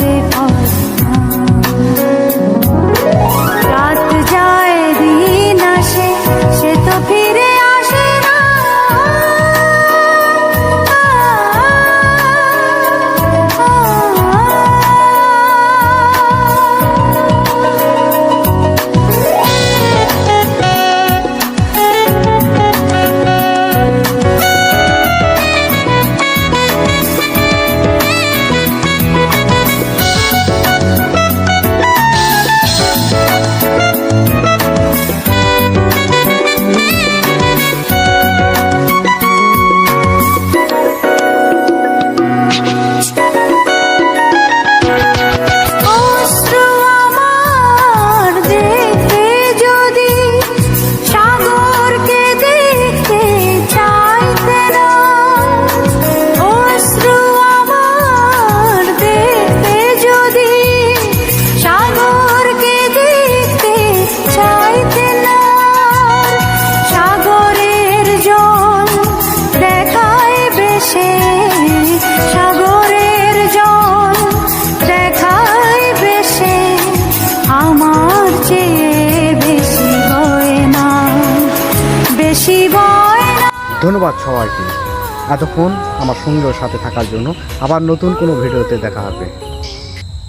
You. ধন্যবাদ সবাইকে। এতক্ষণ আমার সুন্দর সাথে থাকার জন্য আবার নতুন কোনো ভিডিওতে দেখা হবে।